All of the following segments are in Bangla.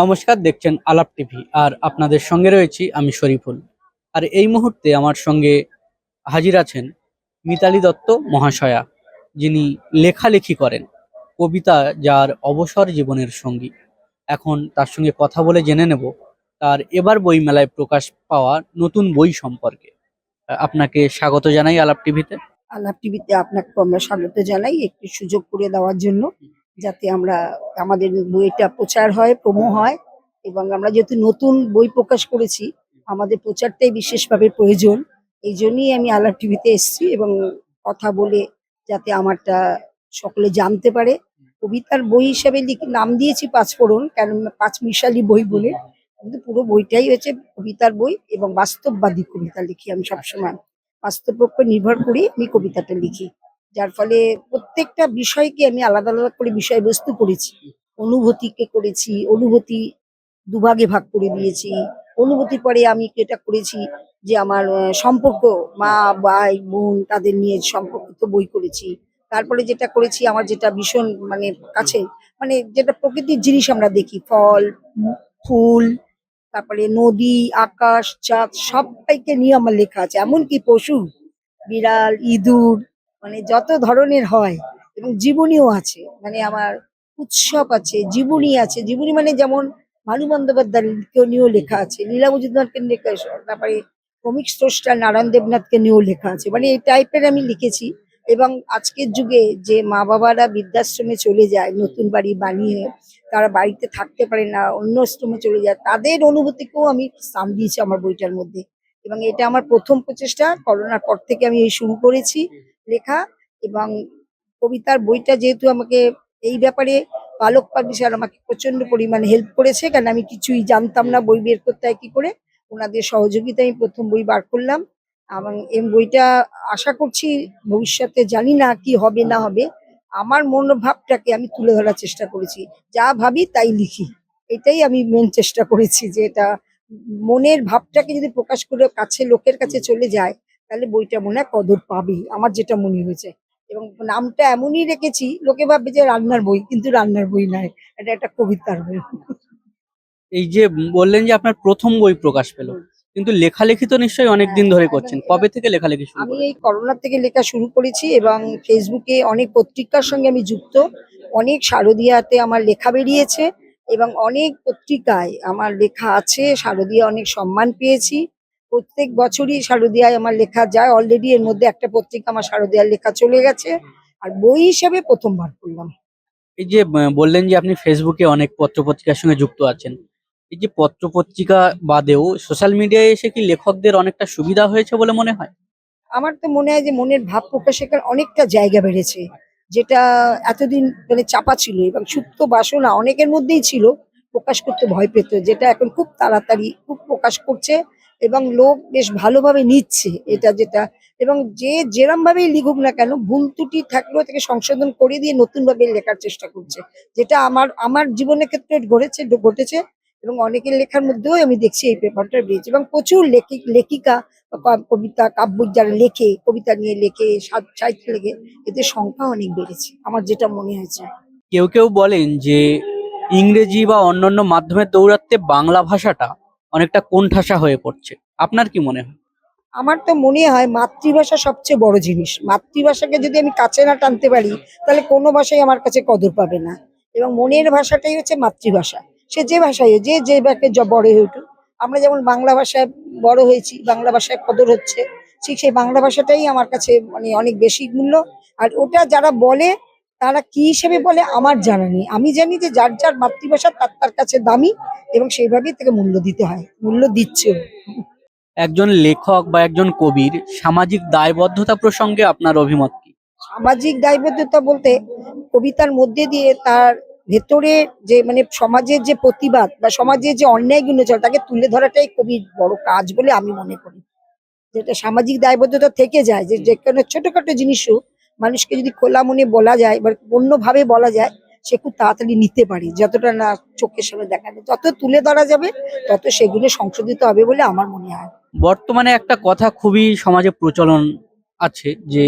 নমস্কার, দেখছেন আলাপ টিভি, আর আপনাদের সঙ্গে রয়েছি আমি শরীফুল। আর এই মুহূর্তে আমার সঙ্গে হাজির আছেন মিতালি দত্ত মহাশয়া, যিনি লেখালেখি করেন, কবিতা যার অবসর জীবনের সঙ্গী। এখন তার সঙ্গে কথা বলে জেনে নেব তার এবার বই মেলায় প্রকাশ পাওয়া নতুন বই সম্পর্কে। আপনাকে স্বাগত জানাই আলাপ টিভিতে। আলাপ টিভিতে আপনাকে আমরা স্বাগত জানাই, একটি সুযোগ করে দেওয়ার জন্য। যাতে আমরা, আমাদের বইটা প্রচার হয়, প্রমো হয় এবং আমরা যেহেতু নতুন বই প্রকাশ করেছি, আমাদের প্রচারটাই বিশেষভাবে প্রয়োজন। এই জন্যই আমি আলাপ টিভিতে এসেছি এবং কথা বলে যাতে আমারটা সকলে জানতে পারে। কবিতার বই হিসাবে নাম দিয়েছি পাঁচফোড়ন কেন, পাঁচ মিশালি বই বলে। কিন্তু পুরো বইটাই হচ্ছে কবিতার বই এবং বাস্তববাদী কবিতা লিখি আমি সবসময়। বাস্তব উপর নির্ভর করে আমি কবিতাটা লিখি। যার ফলে প্রত্যেকটা বিষয়কে আমি আলাদা আলাদা করে বিষয়বস্তু করেছি। অনুভূতিকে করেছি, অনুভূতি দুভাগে ভাগ করে দিয়েছি। অনুভূতির পরে আমি এটা করেছি যে আমার সম্পর্ক, মা, ভাই, বোন তাদের নিয়ে সম্পর্কিত বই করেছি। তারপরে যেটা করেছি, আমার যেটা ভীষণ মানে কাছে মানে যেটা প্রকৃতির জিনিস আমরা দেখি, ফল, ফুল, তারপরে নদী, আকাশ, চাঁদ সবাইকে নিয়ে আমার লেখা আছে। এমনকি পশু, বিড়াল, ইঁদুর মানে যত ধরনের হয় এবং জীবনীও আছে মানে আমার উৎসব আছে, জীবনী আছে। জীবনী মানে যেমন ভানু বন্দ্যোপাধ্যায়কে নিয়েও লেখা আছে, লীলা লেখা তারপরে কমিক স্রষ্টা নারায়ণ দেবনাথকে নিয়েও লেখা আছে। মানে এই টাইপের আমি লিখেছি এবং আজকের যুগে যে মা বাবারা বৃদ্ধাশ্রমে চলে যায়, নতুন বাড়ি বানিয়ে তারা বাড়িতে থাকতে পারে না, অন্য আশ্রমে চলে যায়, তাদের অনুভূতিকেও আমি স্থান দিয়েছি আমার বইটার মধ্যে। এবং এটা আমার প্রথম প্রচেষ্টা, করোনার পর থেকে আমি এই শুরু করেছি। লেখা এবং কবিতার বইটা যেহেতু আমাকে এই ব্যাপারে পালক পাবলিশার আমাকে প্রচণ্ড পরিমাণে হেল্প করেছে কারণ আমি কিছুই জানতাম না বই বের করতে হয় কি করে। ওনাদের সহযোগিতায় আমি প্রথম বই বার করলাম এবং এই বইটা আশা করছি ভবিষ্যতে জানি না কি হবে, না হবে। আমার মনোভাবটাকে আমি তুলে ধরার চেষ্টা করেছি। যা ভাবি তাই লিখি। এটাই আমি মেন চেষ্টা করেছি যে এটা মনের ভাবটাকে যদি প্রকাশ করে কাছে, লোকের কাছে চলে যায় তাহলে বইটা মনে হয় কদর পাবি আমার যেটা মনে হয়েছে। এবং নামটা এমনই রেখেছি লোকে ভাববে যে রান্নার বই কিন্তু রান্নার বই নয় এটা একটা কবিতার বই। এই যে বললেন যে আপনার প্রথম বই প্রকাশ পেল কিন্তু লেখালেখি তো নিশ্চয়ই অনেক দিন ধরে করছেন। কবে থেকে লেখালেখি শুরু আমি এই করোনা থেকে লেখা শুরু করেছি এবং ফেসবুকে অনেক পত্রিকার সঙ্গে আমি যুক্ত। অনেক শারদিয়াতে আমার লেখা বেরিয়েছে এবং অনেক পত্রিকায় আমার লেখা আছে শারদিয়া অনেক সম্মান পেয়েছি। প্রত্যেক বছরই শারদিয়ায় আমার লেখা যায়। অলরেডি এর মধ্যে একটা পত্রিকা আমার শারদিয়ার লেখা চলে গেছে। আর বই হিসেবে প্রথমবার করলাম এই যে বললেন যে আপনি ফেসবুকে অনেক পত্রপত্রিকার সঙ্গে যুক্ত আছেন। এই যে পত্রপত্রিকা বাদেও সোশ্যাল মিডিয়ায় এসে কি লেখকদের অনেকটা সুবিধা হয়েছে বলে মনে হয়? আমার তো মনে হয় যে মনের ভাব প্রকাশের অনেকটা জায়গা বেড়েছে। যেটা এতদিন মানে চাপা ছিল এবং সুপ্ত বাসনা অনেকের মধ্যেই ছিল। প্রকাশ করতে ভয় পেত যেটা এখন খুব তাড়াতাড়ি খুব প্রকাশ করছে। এবং লোক বেশ ভালোভাবে নিচ্ছে এটা যেটা। এবং যে যেরম ভাবেই লিখুক না কেন, ভুল ত্রুটি থাকলেও তাকে সংশোধন করে দিয়ে নতুন ভাবে লেখার চেষ্টা করছে। যেটা আমার আমার জীবনের ক্ষেত্রে ঘটেছে ঘটেছে এবং অনেকের লেখার মধ্যেও আমি দেখছি এই পেপারটা বেরিয়েছে। এবং প্রচুর লেখিক লেখিকা কবিতা কাব্য যারা লেখে, কবিতা নিয়ে লেখে সাহিত্য লেখে, এদের সংখ্যা অনেক বেড়েছে। আমার যেটা মনে হয়েছে। কেউ কেউ বলেন যে ইংরেজি বা অন্যান্য মাধ্যমের দৌড়াতে বাংলা ভাষাটা অনেকটা কোণঠাসা হয়ে পড়ছে। আপনার কি মনে হয়? আমার তো মনে হয় মাতৃভাষা সবচেয়ে বড় জিনিস। মাতৃভাষাকে যদি আমি কাছে না টানতে পারি, তাহলে কোনো ভাষাই আমার কাছে কদর পাবে না। এবং মনের ভাষাটাই হচ্ছে মাতৃভাষা। সে যে ভাষায় যে যে ব্যাকে বড় হয়ে উঠুক, আমরা যেমন বাংলা ভাষায় বড় হয়েছি, বাংলা ভাষায় কদর হচ্ছে, ঠিক সেই বাংলা ভাষাটাই আমার কাছে মানে অনেক বেশি মূল্য। আর ওটা যারা বলে তারা কি হিসেবে বলে আমার জানা নেই। আমি জানি যে যার যার মাতৃভাষা তার তার কাছে দামি এবং সেইভাবেই তাকে মূল্য দিতে হয় মূল্য দিচ্ছেও একজন লেখক বা একজন কবির সামাজিক দায়বদ্ধতা প্রসঙ্গে আপনার অভিমত কি? সামাজিক দায়বদ্ধতা বলতে কবিতার মধ্যে দিয়ে তার ভেতরে যে মানে সমাজের যে প্রতিবাদ বা সমাজের যে অন্যায়গুলো চলে তাকে তুলে ধরাটাই কবির বড় কাজ বলে আমি মনে করি। যেটা সামাজিক দায়বদ্ধতা থেকে যায় যে যে কোনো ছোটখাটো জিনিসও মানুষকে যদি খোলা মনে বলা যায় বা অন্যভাবে বলা যায় সে খুব তাড়াতাড়ি নিতে পারে। যতটা না চোখের সামনে দেখা যায় যত তুলে ধরা যাবে তত সেগুলো সংশোধিত হবে বলে আমার মনে হয়। বর্তমানে একটা কথা খুবই সমাজে প্রচলন আছে যে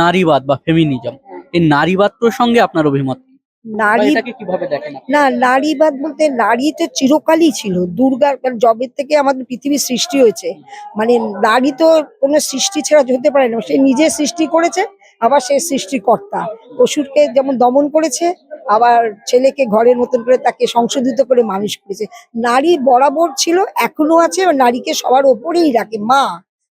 নারীবাদ বা ফেমিনিজম এই নারীবাদ প্রসঙ্গে আপনার অভিমত কি? নারী কীভাবে দেখেন না নারীবাদ বলতে নারী তো চিরকালই ছিল। দুর্গার জবের থেকে আমাদের পৃথিবীর সৃষ্টি হয়েছে। মানে নারী তো কোনো সৃষ্টি ছাড়া হতে পারে না সে নিজে সৃষ্টি করেছে আবার সে সৃষ্টিকর্তা। পশুরকে যেমন দমন করেছে, আবার ছেলেকে ঘরের মতন করে তাকে সংশোধিত করে মানুষ করেছে। নারী বরাবর ছিল, এখনও আছে নারীকে সবার ওপরেই রাখে। মা,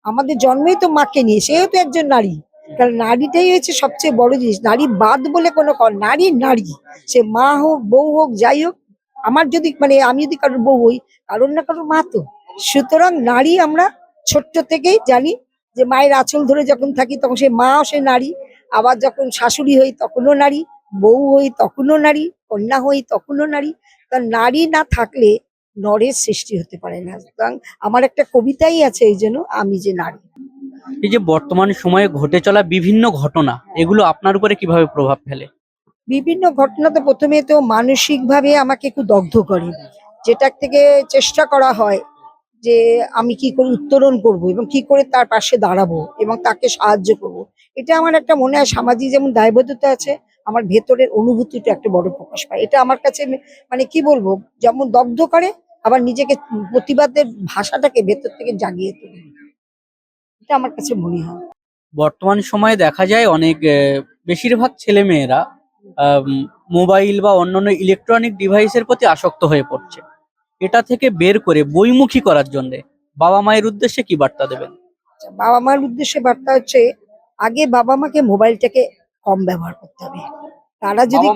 আমাদের জন্মেই তো মাকে নিয়ে, সেও তো একজন নারী। কারণ নারীটাই হচ্ছে সবচেয়ে বড় জিনিস। নারী বাদ বলে কোনো নারী নারী। সে মা হোক, বউ হোক, যাই হোক, আমার যদি মানে আমি যদি কারোর বউ হই, কারোর না কারোর মা তো। সুতরাং নারী আমরা ছোট্ট থেকেই জানি যে মায়ের আঁচল ধরে যখন থাকি তখন সে মা সে নারী আবার যখন শাশুড়ি হই তখনও নারী বউ হই তখনও নারী কন্যা হই তখনও নারী। কারণ নারী না থাকলে নরের সৃষ্টি হতে পারে না। সুতরাং আমার একটা কবিতাই আছে এই জন্য আমি যে নারী। এই যে বর্তমান সময়ে ঘটে চলা বিভিন্ন ঘটনা এগুলো আপনার উপরে কীভাবে প্রভাব ফেলে? বিভিন্ন ঘটনা তো প্রথমে তো মানসিকভাবে আমাকে একটু দগ্ধ করে। যেটা থেকে চেষ্টা করা হয় যে আমি কি করে উত্তরণ করব এবং কি করে তার পাশে দাঁড়াবো এবং তাকে সাহায্য করব। এটা আমার একটা মনে হয় সামাজিক যেমন দায়বদ্ধতা আছে, আমার ভেতরের অনুভূতিটা একটা বড় প্রকাশ পায়। এটা আমার কাছে মানে কি বলব, যেমন দগ্ধ করে, আবার নিজেকে প্রতিবাদের ভাষাটাকে ভেতর থেকে জাগিয়ে তোলে। এটা আমার কাছে মনে হয়। বর্তমান সময়ে দেখা যায় অনেক বেশিরভাগ ছেলে মেয়েরা মোবাইল বা অন্যান্য ইলেকট্রনিক ডিভাইসের প্রতি আসক্ত হয়ে পড়ছে। এটা থেকে বের করে বইমুখী করার জন্য। বাবা মায়ের উদ্দেশ্যে কি বার্তা দেবেন? আচ্ছা, বাবা মায়ের উদ্দেশ্যে বার্তা হচ্ছে আগে বাবা মাকে মোবাইলটাকে কম ব্যবহার করতে হবে। তারা যদি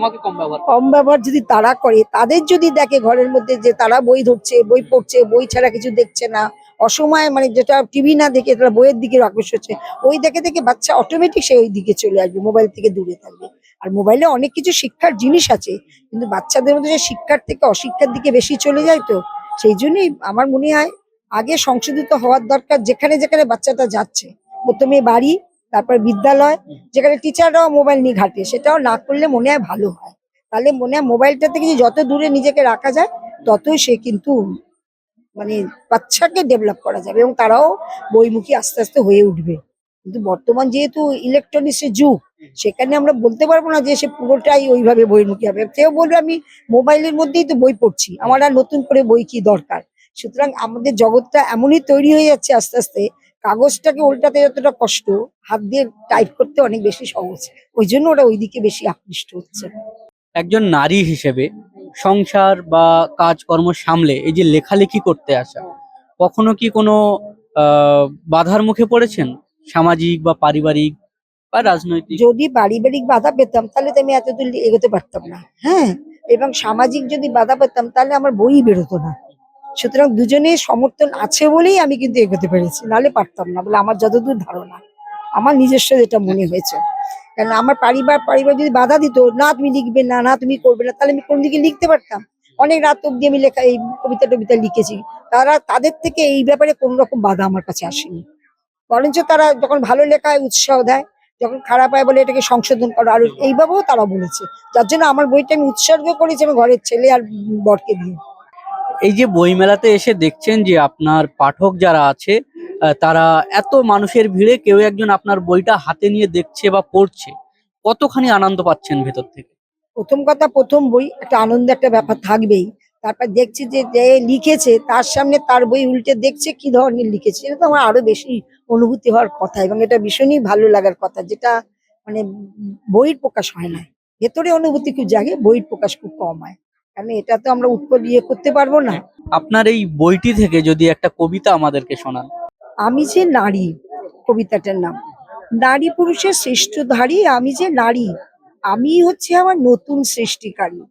কম ব্যবহার যদি তারা করে তাদের যদি দেখে ঘরের মধ্যে যে তারা বই ধরছে বই পড়ছে বই ছাড়া কিছু দেখছে না অসময় মানে যেটা টিভি না দেখে তারা বইয়ের দিকে আকর্ষ হচ্ছে ওই দেখে দেখে বাচ্চা অটোমেটিক সে ওই দিকে চলে আসবে মোবাইল থেকে দূরে থাকবে। আর মোবাইলে অনেক কিছু শিক্ষার জিনিস আছে, কিন্তু বাচ্চাদের মধ্যে যে শিক্ষার থেকে অশিক্ষার দিকে বেশি চলে যায় তো, সেই জন্যই আমার মনে হয় আগে সংশোধিত হওয়ার দরকার যেখানে যেখানে বাচ্চাটা যাচ্ছে। প্রথমে বাড়ি, তারপর বিদ্যালয়, যেখানে টিচাররাও মোবাইল নিয়ে ঘাটে, সেটাও না করলে মনে হয় ভালো হয়। তাহলে মনে হয় মোবাইলটা থেকে যত দূরে নিজেকে রাখা যায়, ততই সে কিন্তু মানে বাচ্চাকে ডেভেলপ করা যাবে এবং তারাও বইমুখী আস্তে আস্তে হয়ে উঠবে। কিন্তু বর্তমান যেহেতু ইলেকট্রনিক্সের যুগ, সেখানে আমরা বলতে পারব না যে সে পুরোটাই ওইভাবে বইমুখী হবে। কেউ বলবে আমি মোবাইলের মধ্যেই তো বই পড়ছি, আমার আর নতুন করে বই কি দরকার? সুতরাং আমাদের জগৎটা এমনই তৈরি হয়ে যাচ্ছে আস্তে আস্তে, কাগজটাকে উল্টাতে যতটা কষ্ট, হাত দিয়ে টাইপ করতে অনেক বেশি সহজ। ওই জন্য ওরা ওইদিকে বেশি আকৃষ্ট হচ্ছে। একজন নারী হিসেবে সংসার বা কাজকর্ম সামলে এই যে লেখালেখি করতে আসা, কখনো কি কোনো বাধার মুখে পড়েছেন? সামাজিক বা পারিবারিক বা রাজনৈতিক। যদি পারিবারিক বাধা পেতাম, তাহলে তো আমি এতদূর এগোতে পারতাম না। হ্যাঁ? এবং সামাজিক যদি বাধা পেতাম, তাহলে আমার বই বেরোতো না। সুতরাং দুজনের সমর্থন আছে বলেই আমি কিন্তু এগোতে পেরেছি। নাহলে পারতাম না বলে আমার যতদূর ধারণা, আমার নিজস্ব যেটা মনে হয়েছে। কেন আমার পরিবার পরিবার যদি বাধা দিত, না, তুমি লিখবে না না, তুমি করবে না তাহলে আমি কোন দিকে লিখতে পারতাম? অনেক রাত অব্দি আমি লেখা, এই কবিতা টবিতা লিখেছি। তারা, তাদের থেকে এই ব্যাপারে কোন রকম বাধা আমার কাছে আসেনি। বরঞ্চ তারা যখন ভালো লেখায় উৎসাহ দেয় যখন খারাপ হয় বলে এটাকে সংশোধন করো আর এইভাবেও তারা বলেছে। যার জন্য আমার বইটা আমি উৎসর্গ করেছি আমার ঘরের ছেলে আর বরকে দিয়ে। এই যে বইমেলাতে এসে দেখছেন যে আপনার পাঠক যারা আছে তারা এত মানুষের ভিড়ে কেউ একজন আপনার বইটা হাতে নিয়ে দেখছে বা পড়ছে কতখানি আনন্দ পাচ্ছেন ভেতর থেকে? প্রথম কথা প্রথম বই একটা আনন্দ একটা ব্যাপার থাকবেই। তারপর দেখছি যে যে লিখেছে তার সামনে তার বই উল্টে দেখছে কি ধরনের লিখেছে। এটা তো আমার আরও বেশি অনুভূতি হওয়ার কথা এবং এটা ভীষণই ভালো লাগার কথা যেটা মানে বইয়ের প্রকাশ হয় না। ভেতরে অনুভূতি খুব জাগে বইয়ের প্রকাশ খুব কম হয়। কারণ এটা তো আমরা উৎপল ইয়ে করতে পারব না। আপনার এই বইটি থেকে যদি একটা কবিতা আমাদেরকে শোনান। আমি যে নারী কবিতাটার নাম। নারী পুরুষের শ্রেষ্ঠধারী আমি যে নারী আমি হচ্ছে আমার নতুন সৃষ্টিকারী।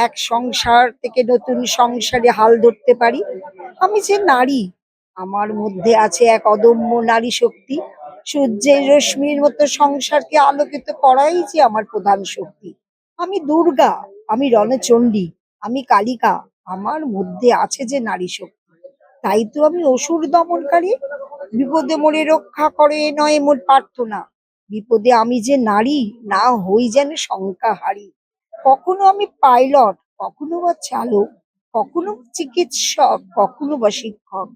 এক সংসার থেকে নতুন সংসারে হাল ধরতে পারি। আমি যে নারী, আমার মধ্যে আছে এক অদম্য নারী শক্তি। সূর্যের রশ্মির মতো সংসারকে আলোকিত করাই যে আমার প্রধান শক্তি। আমি দুর্গা, আমি রণচণ্ডী, আমি কালিকা, আমার মধ্যে আছে যে নারী শক্তি। তাই তো আমি অসুর দমনকারী। বিপদে মোরে রক্ষা করে নয় মোর প্রার্থনা। বিপদে আমি যে নারী, না হই যেন শঙ্কা হারি কখনো আমি পাইলট, কখনো বা চালক, কখনো চিকিৎসক, কখনো বা শিক্ষক,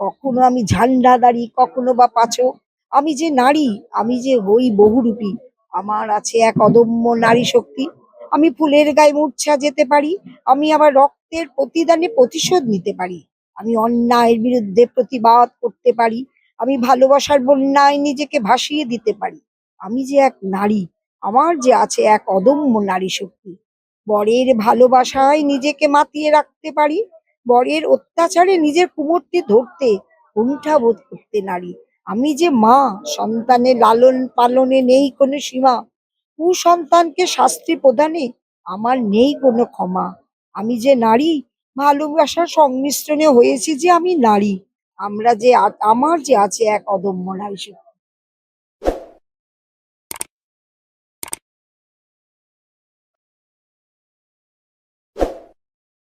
কখনো আমি ঝান্ডাদারি কখনো বা পাচক। আমি যে নারী, আমি যে হই বহুরূপী, আমার আছে এক অদম্য নারী শক্তি। আমি ফুলের গায়ে মূর্ছা যেতে পারি, আমি আবার রক্তের প্রতিদানে প্রতিশোধ নিতে পারি। আমি অন্যায়ের বিরুদ্ধে প্রতিবাদ করতে পারি। আমি ভালোবাসার বন্যায় নিজেকে ভাসিয়ে দিতে পারি। আমি যে এক নারী আমার যে আছে এক অদম্য নারী শক্তি। বরের ভালোবাসায় নিজেকে মাতিয়ে রাখতে পারি, বরের অত্যাচারে নিজের কুমোরটি ধরতে কুণ্ঠা বোধ করতে নারী। আমি যে মা সন্তানের লালন পালনে নেই কোনো সীমা। কুসন্তানকে শাস্তি প্রদানে আমার নেই কোনো ক্ষমা। আমি যে নারী, ভালোবাসার সংমিশ্রণে হয়েছি যে আমি নারী। আমরা যে আমার যে আছে এক অদম্য নারী শক্তি।